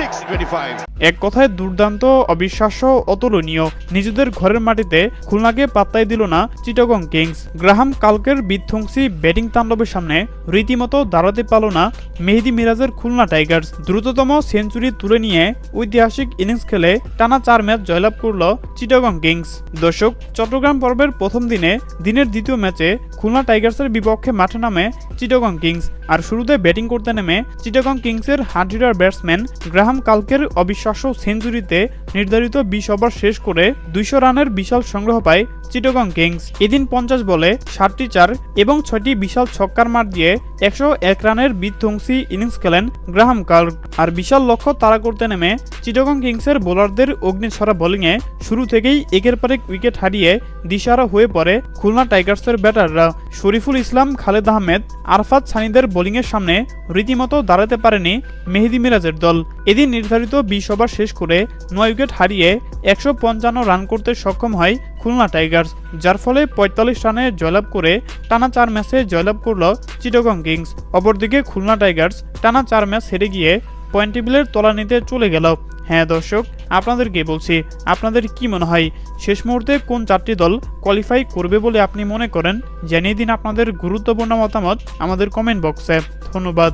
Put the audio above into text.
26-25. এক কথায় দুর্দান্ত, অবিশ্বাস্য অতুলনীয় নিজেদের ঘরের মাটিতে খুলনাকে পাত্তাই দিল না চিটাগং কিংস। গ্রাহাম কালকের বিধ্বংসী ব্যাটিং তাণ্ডবের সামনে রীতিমতো দাঁড়াতে পারল না মেহেদি মিরাজের খুলনা টাইগার্স। দ্রুততম সেঞ্চুরি তুলে নিয়ে ঐতিহাসিক ইনিংস খেলে টানা চার ম্যাচ জয়লাভ করল চিটাগং কিংস। দর্শক, চট্টগ্রাম পর্বের প্রথম দিনে দিনের দ্বিতীয় ম্যাচে খুলনা টাইগার্সের বিপক্ষে মাঠে নামে চিটাগং কিংস, আর শুরুতে ব্যাটিং করতে নেমে চিটাগং কিংসের হান্ড্রিডার ব্যাটসম্যান গ্রাহাম কালকের অবিশ্বাস্য সেঞ্চুরিতে নির্ধারিত বিশ ওভার শেষ করে দুইশো রানের বিশাল সংগ্রহ পায় চিটাগং কিংস। এদিন পঞ্চাশ বলে ষাটটি চার এবং ছয়টি বিশাল ছক্কার মার দিয়ে একশো এক রানের বিধ্বংসী ইনিংস খেলেন গ্রাহাম কার্ক আর বিশাল লক্ষ্য তাড়া করতে নেমে চিটাগং কিংসের বোলারদের অগ্নিছড়া বোলিংয়ে শুরু থেকেই একের পর এক উইকেট হারিয়ে দিশারা হয়ে পড়ে খুলনা টাইগার্সের ব্যাটাররা। শরীফুল ইসলাম, খালেদ আহমেদ, আরফাত সানিদের বোলিংয়ের সামনে রীতিমতো দাঁড়াতে পারেনি মেহেদি মিরাজের দল। এদিন নির্ধারিত বিশ ওভার শেষ করে নয় উইকেট হারিয়ে একশো পঞ্চান্ন রান করতে সক্ষম হয় খুলনা টাইগার্স, যার ফলে পঁয়তাল্লিশ রানে জয়লাভ করে টানা চার ম্যাচে জয়লাভ করল চিটাগং কিংস। অপরদিকে খুলনা টাইগার্স টানা চার ম্যাচ হেরে গিয়ে পয়েন্ট টেবিলের তলা নিতে চলে গেল। হ্যাঁ দর্শক, আপনাদেরকে বলছি, আপনাদের কি মনে হয়, শেষ মুহূর্তে কোন চারটি দল কোয়ালিফাই করবে বলে আপনি মনে করেন? জানিয়ে দিন আপনাদের গুরুত্বপূর্ণ মতামত আমাদের কমেন্ট বক্সে ধন্যবাদ।